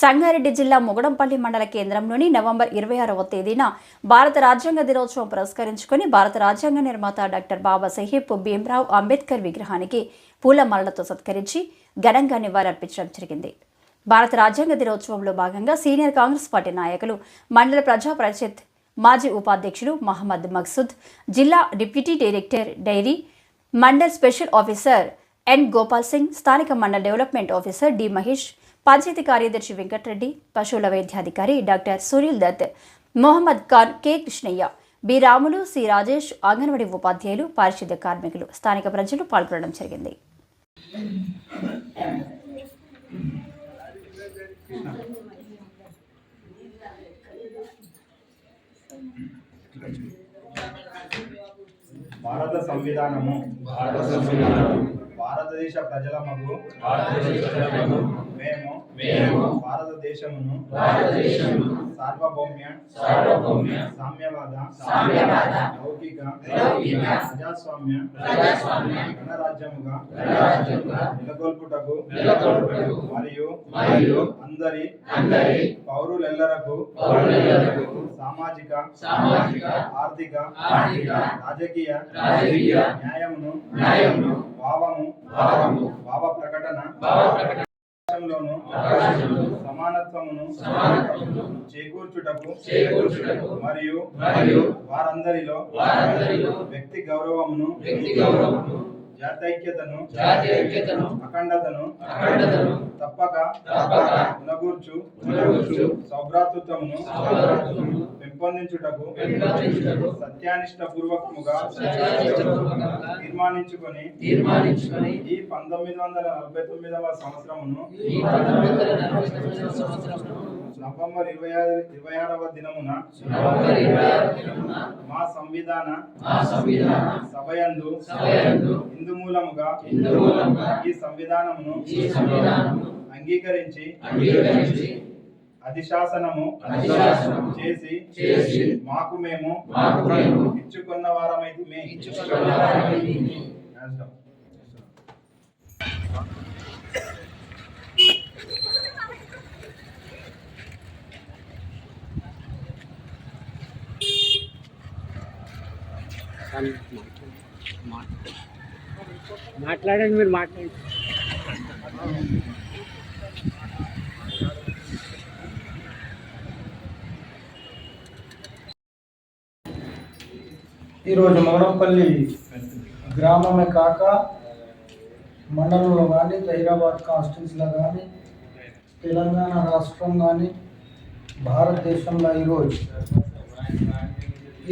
సంగారెడ్డి జిల్లా ముగడంపల్లి మండల కేంద్రంలోని నవంబర్ ఇరవై ఆరవ తేదీన భారత రాజ్యాంగ దినోత్సవం పురస్కరించుకొని భారత రాజ్యాంగ నిర్మాత డాక్టర్ బాబాసాహెబ్ భీమ్రావ్ అంబేద్కర్ విగ్రహానికి పూలమాలలతో సత్కరించి ఘనంగా నివాళులర్పించడం జరిగింది. భారత రాజ్యాంగ దినోత్సవంలో భాగంగా సీనియర్ కాంగ్రెస్ పార్టీ నాయకులు మండల ప్రజా పరిషత్ మాజీ ఉపాధ్యక్షులు మహమ్మద్ మక్సూద్ జిల్లా deputy director dairy mandal special officer N Gopal Singh స్థానిక మండల development officer D Mahesh panchayat కార్యదర్శి వెంకటరెడ్డి పశువుల వైద్యాధికారి doctor Sunil Dutt Mohammed Khan K Krishnaiah B Ramulu C Rajesh anganwadi ఉపాధ్యాయులు పారిశుద్ధ్య కార్మికులు స్థానిక ప్రజలు పాల్గొనడం జరిగింది. భారత సంవిధానము భారత సంవిధానము. భారతదేశ ప్రజల మగు భారతదేశ ప్రజలను మేము మేము భారతదేశమును భారతదేశమును సార్వభౌమ్య సార్వభౌమ్య సామ్యవాద సామ్యవాద లౌకిక లౌకిక ప్రజాస్వామ్య ప్రజాస్వామ్య గణరాజ్యముగా గణరాజ్యముగా నెలకొల్పుటకు నెలకొల్పుటకు మరియు మరియు అందరి అందరి పౌరులెల్లరకు పౌరులకు సామాజిక సామాజిక ఆర్థిక ఆర్థిక రాజకీయ రాజకీయ న్యాయమును న్యాయమును భావ ప్రకటన. సమానత్వమును సమానత్వమును చేకూర్చుటకు మరియు మరియు వారందరిలో వారందరిలో వ్యక్తి గౌరవమును వ్యక్తి గౌరవమును జాతైక్యతను జాతీయ ఐక్యతను అఖండతను అఖండతను తప్పక తప్పక పునగూర్చు పునరుద్ధరించు సౌభ్రాతృత్వమును పెంపొందించుటకు పెంపొందించుటకు సత్యానిష్ట పూర్వకముగా తీర్మానించుకొని తీర్మానించుకొని ఈ పంతొమ్మిది వందల నలభై తొమ్మిదవ సంవత్సరమును ఈ పంతొమ్మిది వందల నలభై తొమ్మిదవ సంవత్సరమును నవంబర్ ఇరవై ఆరు ఇరవై ఆరవ దినమున మా సంవిధాన మా సంవిధాన సభయందు సభయందు హిందూ మూలముగా హిందూ మూలంగా ఈ సంవిధానమును అంగీకరించి అధిశాసనము చేసి చేసి మాకు మేము మేము ఇచ్చుకున్న వారమైతే మే ఇచ్చుకున్న వారమైతిమి. మాట్లాడండి మీరు మాట్లాడండి. ఈరోజు మగడంపల్లి గ్రామమే కాక మండలంలో కానీ హైదరాబాద్ కాన్స్టిట్యూన్సీలో కానీ తెలంగాణ రాష్ట్రం కానీ భారతదేశంలో ఈరోజు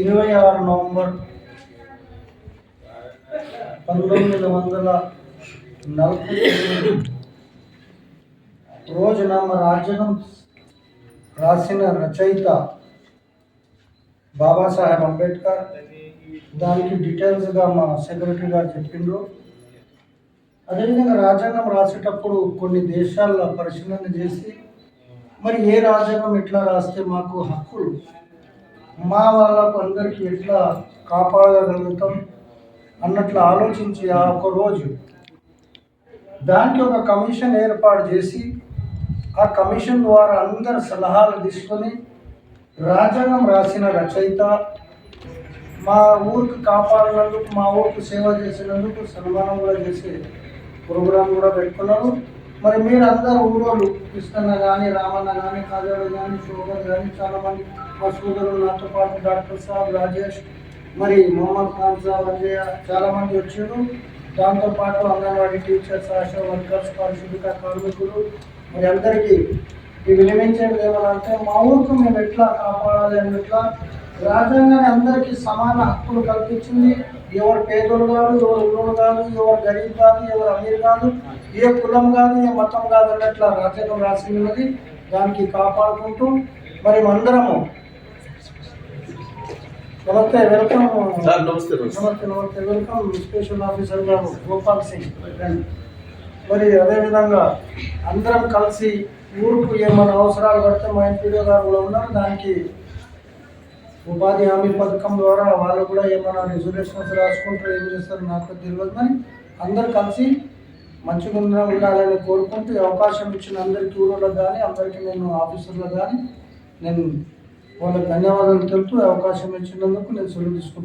ఇరవై ఆరు నవంబర్ పంతొమ్మిది వందల నలభై రోజున మన రాజ్యాంగం రాసిన రచయిత బాబాసాహెబ్ అంబేద్కర్. దానికి డీటెయిల్స్గా మా సెక్రటరీ గారు చెప్పిండ్రు. అదేవిధంగా రాజ్యాంగం రాసేటప్పుడు కొన్ని దేశాల్లో పరిశీలన చేసి మరి ఏ రాజ్యాంగం ఎట్లా రాస్తే మాకు హక్కులు? మా వాళ్ళకు అందరికీ ఎట్లా కాపాడగలుగుతాం? అన్నట్లు ఆలోచించి ఆ ఒక రోజు. దానికి ఒక కమిషన్ ఏర్పాటు చేసి ఆ కమిషన్ ద్వారా అందరు సలహాలు తీసుకొని రాజ్యాంగం రాసిన రచయిత మా ఊరికి కాపాడినందుకు మా ఊరికి సేవ చేసినందుకు సన్మానం కూడా చేసే ప్రోగ్రాం కూడా పెట్టుకున్నారు. మరి మీరు అందరు ఊరోళ్ళు కృష్ణన్న కానీ రామన్న కానీ కాజాడు కానీ శోభన్ కానీ చాలామంది మా సోదరులు నాతో పాటు డాక్టర్ సాబ్ రాజేష్ మరి మొహమ్మద్ ఖాన్ సాబ్ అంజయ్య చాలామంది వచ్చారు. దాంతోపాటు అంగన్వాడీ టీచర్స్ ఆశా వర్కర్స్ పారిశుద్ధిక కార్మికులు మరి అందరికీ ఈ వినిపించేది ఏమనంటే మా ఊరికి మేము ఎట్లా కాపాడాలి అని ఎట్లా రాజ్యాంగాన్ని అందరికీ సమాన హక్కులు కల్పించింది. ఎవరు పేదలు కాదు ఎవరు ఉన్నోడు కాదు ఎవరు గరీబ్ కాదు ఎవరు అమీర్ కాదు ఏ కులం కాదు ఏ మతం కాదు అన్నట్ల రాజ్యాంగం రాసి ఉన్నది. దానికి కాపాడుకుంటూ మరి అందరము నమస్తే వెల్కమ్. సార్ నమస్తే నమస్తే. నమస్తే వెల్కమ్ స్టేషన్ ఆఫీసర్ గారు గోపాల్ సింగ్. మరి అదేవిధంగా అందరం కలిసి ఊరుకు ఏమైనా అవసరాలు పడితే మా ఎంపీడీ గారు కూడా ఉన్నారు దానికి ఉపాధి హామీ పథకం ద్వారా వాళ్ళు కూడా ఏమైనా రిజర్వేషన్స్ రాసుకుంటారు ఏం చేస్తారు నాకు తెలియదు కానీ అందరు కలిసి మంచిగా ఉండ ఉండాలని కోరుకుంటూ అవకాశం ఇచ్చిన అందరికీ ఊరోళ్ళకి కానీ అందరికీ నేను ఆఫీసర్లకు కానీ నేను వాళ్ళకి ధన్యవాదాలు తెలుపుతూ అవకాశం ఇచ్చినందుకు నేను సెలవు తీసుకుంటున్నాను.